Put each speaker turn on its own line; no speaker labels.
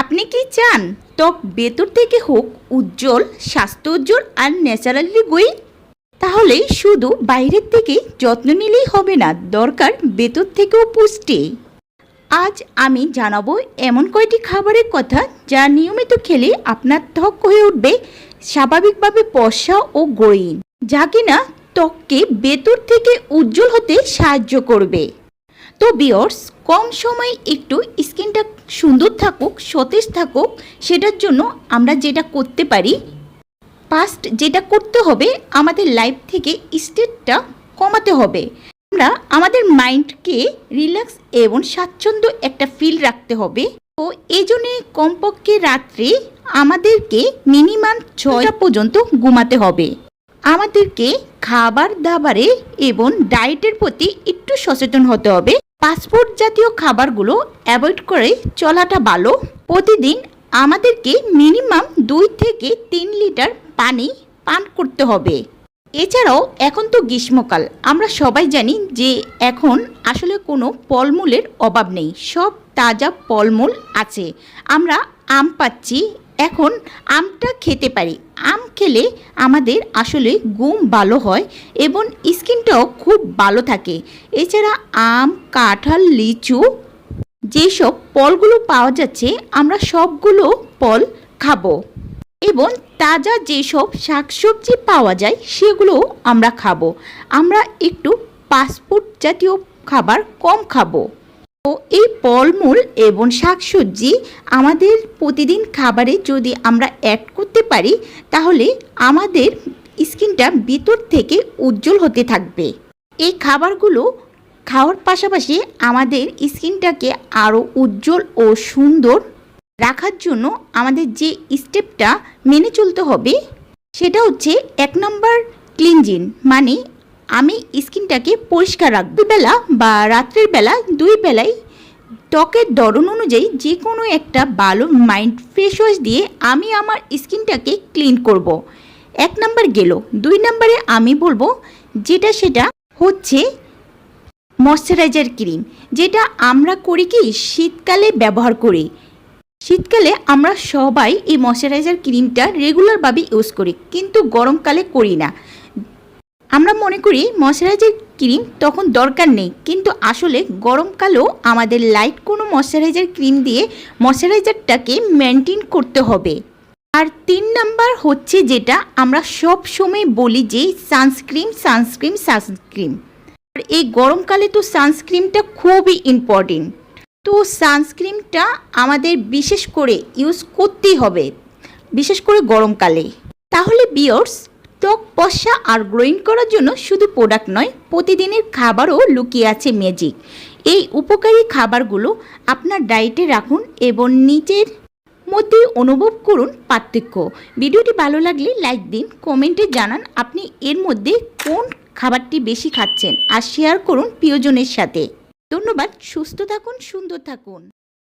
আপনি কি চান? ত্বক ভেতর থেকে হোক উজ্জ্বল স্বাস্থ্য উজ্জ্বল আর ন্যাচারালি গ্লোয়িং তাহলে শুধু বাইরের থেকে যত্ন নিলেই হবে না, দরকার ভেতর থেকেও পুষ্টি। আজ আমি জানাব এমন কয়টি খাবারের কথা যা নিয়মিত খেলে আপনার ত্বক হয়ে উঠবে, স্বাভাবিকভাবে পশা ও গ্রোয়িং যা কিনা ত্বককে ভেতর থেকে উজ্জ্বল হতে সাহায্য করবে। তো বিয়র্স কম সময়ে একটু স্কিনটা সুন্দর থাকুক, সতেজ থাকুক, সেটার জন্য আমরা যেটা করতে পারি ফার্স্ট যেটা করতে হবে, আমাদের লাইফ থেকে স্টেটটা কমাতে হবে। আমরা আমাদের মাইন্ডকে রিল্যাক্স এবং স্বাচ্ছন্দ্য একটা ফিল রাখতে হবে। তো এই জন্যে কমপক্ষে রাত্রে আমাদেরকে মিনিমাম ছয়টা পর্যন্ত ঘুমাতে হবে। আমাদেরকে খাবার দাবারে এবং ডায়েটের প্রতি একটু সচেতন হতে হবে। পাসপোর্ট জাতীয় খাবারগুলো অ্যাভয়েড করে চলাটা ভালো। প্রতিদিন আমাদেরকে মিনিমাম দুই থেকে তিন লিটার পানি পান করতে হবে। এছাড়াও এখন তো গ্রীষ্মকাল। আমরা সবাই জানি যে এখন আসলে কোনো ফলমূলের অভাব নেই। সব তাজা ফলমূল আছে। আমরা আম পাচ্ছি। এখন আমটা খেতে পারি। আম খেলে আমাদের আসলে ঘুম ভালো হয় এবং স্কিনটাও খুব ভালো থাকে। এছাড়া আম, কাঁঠাল, লিচু যেসব ফলগুলো পাওয়া যাচ্ছে, আমরা সবগুলো ফল খাব এবং তাজা যেসব শাকসবজি পাওয়া যায় সেগুলো আমরা খাব। আমরা একটু ফাস্টফুড জাতীয় খাবার কম খাব। এই ফলমূল এবং শাকসবজি আমাদের প্রতিদিন খাবারে যদি আমরা অ্যাড করতে পারি, তাহলে আমাদের স্কিনটা ভিতর থেকে উজ্জ্বল হতে থাকবে। এই খাবারগুলো খাওয়ার পাশাপাশি আমাদের স্কিনটাকে আরও উজ্জ্বল ও সুন্দর রাখার জন্য আমাদের যে স্টেপটা মেনে চলতে হবে, সেটা হচ্ছে এক নম্বর ক্লিনজিন মানে আমি স্কিনটাকে পরিষ্কার রাখব। বেলা বা রাত্রের বেলা দুই বেলায় ত্বকের ধরন অনুযায়ী যে কোনো একটা ভালো মাইন্ড ফ্রেশ ওয়াশ দিয়ে আমি আমার স্কিনটাকে ক্লিন করব। এক নাম্বার গেল। দুই নাম্বারে আমি বলব যেটা সেটা হচ্ছে ময়শ্চারাইজার ক্রিম যেটা আমরা করি কি শীতকালে ব্যবহার করি। শীতকালে আমরা সবাই এই ময়শ্চারাইজার ক্রিমটা রেগুলারভাবে ইউজ করি, কিন্তু গরমকালে করি না। আমরা মনে করি ময়শ্চারাইজার ক্রিম তখন দরকার নেই, কিন্তু আসলে গরমকালেও আমাদের লাইট কোনো ময়শ্চারাইজার ক্রিম দিয়ে ময়শ্চারাইজারটাকে মেনটেন করতে হবে। আর তিন নাম্বার হচ্ছে যেটা আমরা সব সময় বলি যে সানস্ক্রিন সানস্ক্রিন সানস্ক্রিন আর এই গরমকালে তো সানস্ক্রিনটা খুবই ইম্পর্টেন্ট তো সানস্ক্রিনটা আমাদের বিশেষ করে ইউজ করতেই হবে, বিশেষ করে গরমকালে তাহলে বিয়র্স ত্বক, পশা আর গ্রোয়িং করার জন্য শুধু প্রোডাক্ট নয়, প্রতিদিনের খাবারও লুকিয়ে আছে ম্যাজিক এই উপকারী খাবারগুলো আপনার ডায়েটে রাখুন এবং নিজের মধ্যে অনুভব করুন পার্থক্য। ভিডিওটি ভালো লাগলে লাইক দিন কমেন্টে জানান আপনি এর মধ্যে কোন খাবারটি বেশি খাচ্ছেন আর শেয়ার করুন প্রিয়জনের সাথে। ধন্যবাদ, সুস্থ থাকুন, সুন্দর থাকুন।